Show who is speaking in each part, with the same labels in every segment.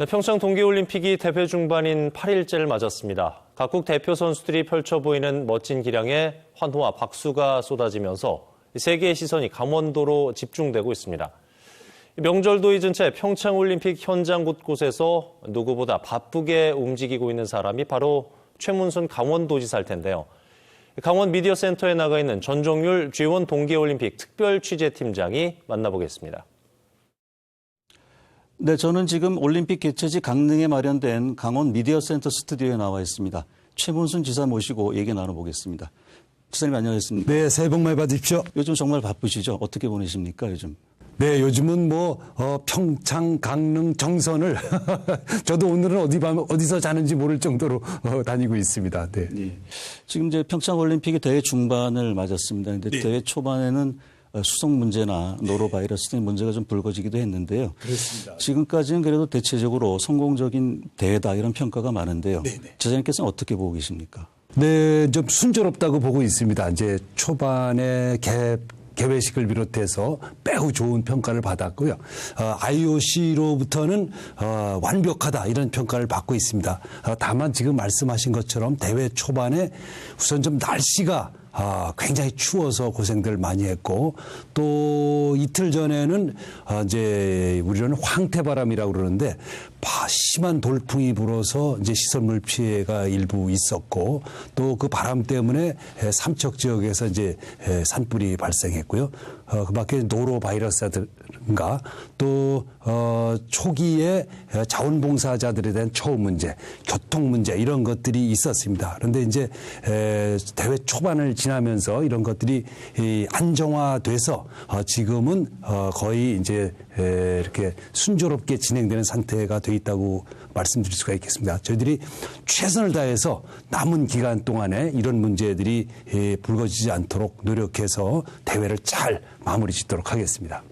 Speaker 1: 네, 평창 동계올림픽이 대회 중반인 8일째를 맞았습니다. 각국 대표 선수들이 펼쳐 보이는 멋진 기량에 환호와 박수가 쏟아지면서 세계의 시선이 강원도로 집중되고 있습니다. 명절도 잊은 채 평창올림픽 현장 곳곳에서 누구보다 바쁘게 움직이고 있는 사람이 바로 최문순 강원도지사일 텐데요. 강원 미디어 센터에 나가 있는 전종률 G1 동계올림픽 특별 취재팀장이 만나보겠습니다.
Speaker 2: 네, 저는 지금 올림픽 개최지 강릉에 마련된 강원 미디어 센터 스튜디오에 나와 있습니다. 최문순 지사 모시고 얘기 나눠보겠습니다. 지사님 안녕하십니까?
Speaker 3: 네, 새해 복 많이 받으십시오.
Speaker 2: 요즘 정말 바쁘시죠? 어떻게 보내십니까, 요즘?
Speaker 3: 네, 요즘은 뭐 어, 평창, 강릉, 정선을 저도 오늘은 어디 봐 어디서 자는지 모를 정도로 어, 다니고 있습니다. 네.
Speaker 2: 예. 지금 이제 평창 올림픽이 대회 중반을 맞았습니다. 근데
Speaker 3: 네.
Speaker 2: 대회 초반에는 어, 수송 문제나 노로바이러스 등 문제가 좀 불거지기도 했는데요.
Speaker 3: 그렇습니다.
Speaker 2: 지금까지는 그래도 대체적으로 성공적인 대회다 이런 평가가 많은데요.
Speaker 3: 네네.
Speaker 2: 지사님께서는 어떻게 보고 계십니까?
Speaker 3: 네, 좀 순조롭다고 보고 있습니다. 이제 초반에 개 개회식을 비롯해서 매우 좋은 평가를 받았고요. 어, IOC로부터는 어, 완벽하다 이런 평가를 받고 있습니다. 어, 다만 지금 말씀하신 것처럼 대회 초반에 우선 좀 날씨가 아, 굉장히 추워서 고생들 많이 했고 또 이틀 전에는 아, 이제 우리는 황태바람이라고 그러는데 바, 심한 돌풍이 불어서 이제 시설물 피해가 일부 있었고 또 그 바람 때문에 에, 삼척 지역에서 이제 에, 산불이 발생했고요. 어, 그 밖에 노로 바이러스라든가 또 어, 초기에 에, 자원봉사자들에 대한 처우 문제, 교통 문제 이런 것들이 있었습니다. 그런데 이제 에, 대회 초반을 지나면서 이런 것들이 이 안정화돼서 어, 지금은 어, 거의 이제 에, 이렇게 순조롭게 진행되는 상태가 돼 있다고 말씀드릴 수가 있겠습니다. 저희들이 최선을 다해서 남은 기간 동안에 이런 문제들이 에, 불거지지 않도록 노력해서 대회를 잘 마무리 짓도록 하겠습니다.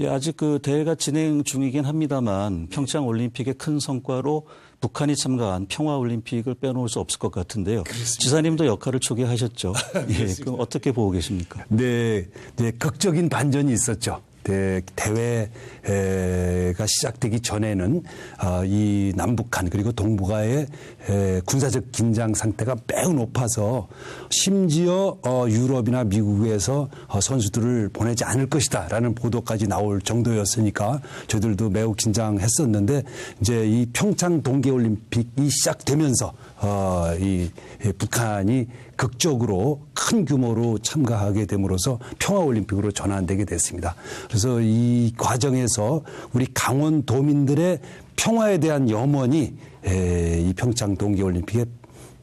Speaker 2: 예, 아직 그 대회가 진행 중이긴 합니다만 평창 올림픽의 큰 성과로 북한이 참가한 평화 올림픽을 빼놓을 수 없을 것 같은데요. 지사님도 역할을 초기하셨죠. 예, 그 어떻게 보고 계십니까?
Speaker 3: 네, 네, 극적인 반전이 있었죠. 네, 대회가 시작되기 전에는 어, 이 남북한 그리고 동북아의 에, 군사적 긴장 상태가 매우 높아서 심지어 어, 유럽이나 미국에서 어, 선수들을 보내지 않을 것이다라는 보도까지 나올 정도였으니까 저희들도 매우 긴장했었는데 이제 이 평창 동계올림픽이 시작되면서 어, 이, 이 북한이 극적으로 큰 규모로 참가하게 됨으로써 평화올림픽으로 전환되게 됐습니다. 그래서 이 과정에서 우리 강원도민들의 평화에 대한 염원이 에, 이 평창 동계올림픽에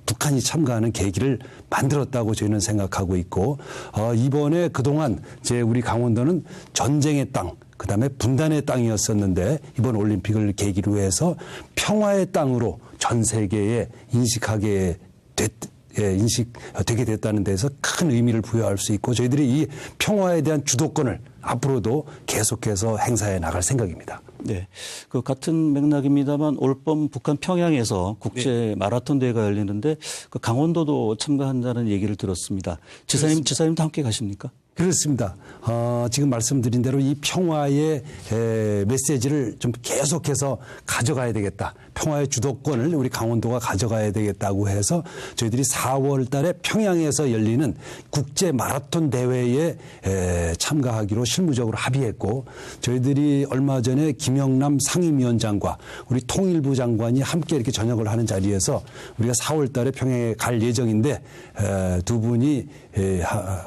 Speaker 3: 북한이 참가하는 계기를 만들었다고 저희는 생각하고 있고 어, 이번에 그동안 이제 우리 강원도는 전쟁의 땅 그다음에 분단의 땅이었었는데 이번 올림픽을 계기로 해서 평화의 땅으로 전 세계에 인식하게 됐 예, 인식되게 됐다는 데서 큰 의미를 부여할 수 있고 저희들이 이 평화에 대한 주도권을 앞으로도 계속해서 행사해 나갈 생각입니다.
Speaker 2: 네. 그 같은 맥락입니다만 올봄 북한 평양에서 국제 마라톤 대회가 열리는데 그 강원도도 참가한다는 얘기를 들었습니다. 지사님, 지사님도 함께 가십니까?
Speaker 3: 그렇습니다. 어, 지금 말씀드린 대로 이 평화의 에, 메시지를 좀 계속해서 가져가야 되겠다. 평화의 주도권을 우리 강원도가 가져가야 되겠다고 해서 저희들이 4월 달에 평양에서 열리는 국제 마라톤 대회에 에, 참가하기로 실무적으로 합의했고 저희들이 얼마 전에 김 영남 상임위원장과 우리 통일부 장관이 함께 이렇게 전역을 하는 자리에서 우리가 4월 달에 평양에 갈 예정인데 에, 두 분이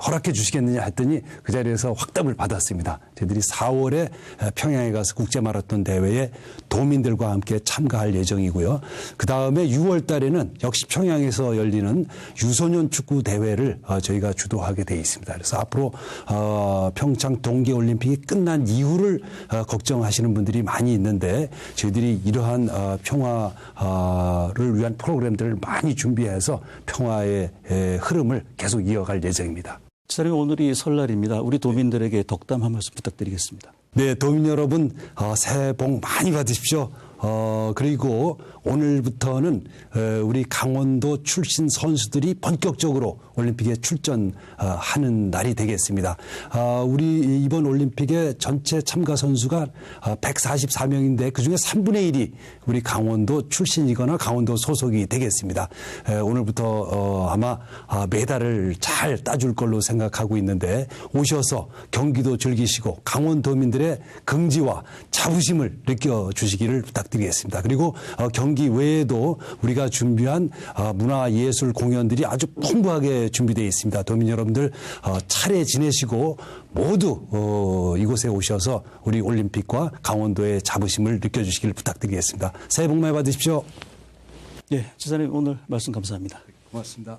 Speaker 3: 허락해 주시겠느냐 했더니 그 자리에서 확답을 받았습니다. 저희들이 4월에 평양에 가서 국제 마라톤 대회에 도민들과 함께 참가할 예정이고요. 그 다음에 6월 달에는 역시 평양에서 열리는 유소년 축구 대회를 어, 저희가 주도하게 돼 있습니다. 그래서 앞으로 어, 평창 동계 올림픽이 끝난 이후를 어, 걱정하시는 분들이 많이 있는데 저희들이 이러한 어, 평화를 위한 프로그램들을 많이 준비해서 평화의 에, 흐름을 계속 이어갈 예정입니다.
Speaker 2: 지사님 오늘이 설날입니다. 우리 도민들에게 덕담 한 말씀 부탁드리겠습니다.
Speaker 3: 네, 도민 여러분, 어, 새해 복 많이 받으십시오. 어, 그리고 오늘부터는 어, 우리 강원도 출신 선수들이 본격적으로 올림픽에 출전하는 날이 되겠습니다. 아, 우리 이번 올림픽의 전체 참가 선수가 144명인데 그중에 3분의 1이 우리 강원도 출신이거나 강원도 소속이 되겠습니다. 에, 오늘부터 어, 아마 아, 메달을 잘 따줄 걸로 생각하고 있는데 오셔서 경기도 즐기시고 강원도민들의 긍지와 자부심을 느껴주시기를 부탁드 리겠습니다. 그리고 어, 경기 외에도 우리가 준비한 어, 문화 예술 공연들이 아주 풍부하게 준비되어 있습니다. 도민 여러분들 어, 차례 지내시고 모두 어, 이곳에 오셔서 우리 올림픽과 강원도의 자부심을 느껴주시길 부탁드리겠습니다. 새해 복 많이 받으십시오.
Speaker 2: 예, 지사님 오늘 말씀 감사합니다.
Speaker 3: 고맙습니다.